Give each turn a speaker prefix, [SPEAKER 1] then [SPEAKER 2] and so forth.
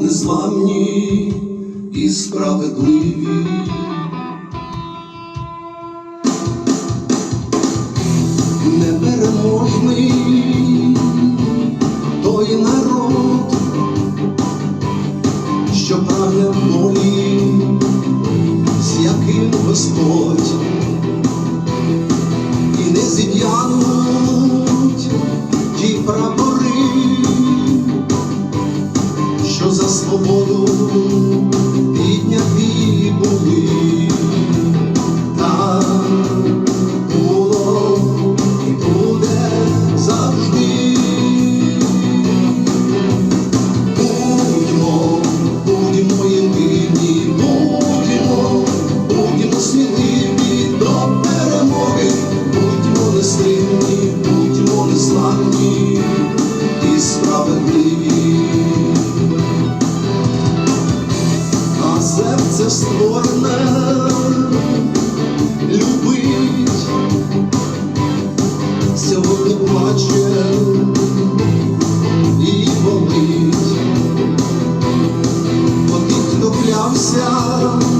[SPEAKER 1] незламні і справедливі. Непереможний той народ, що прагне волі, наша любить, сьогодні плаче і болить, бо тих, хто клявся.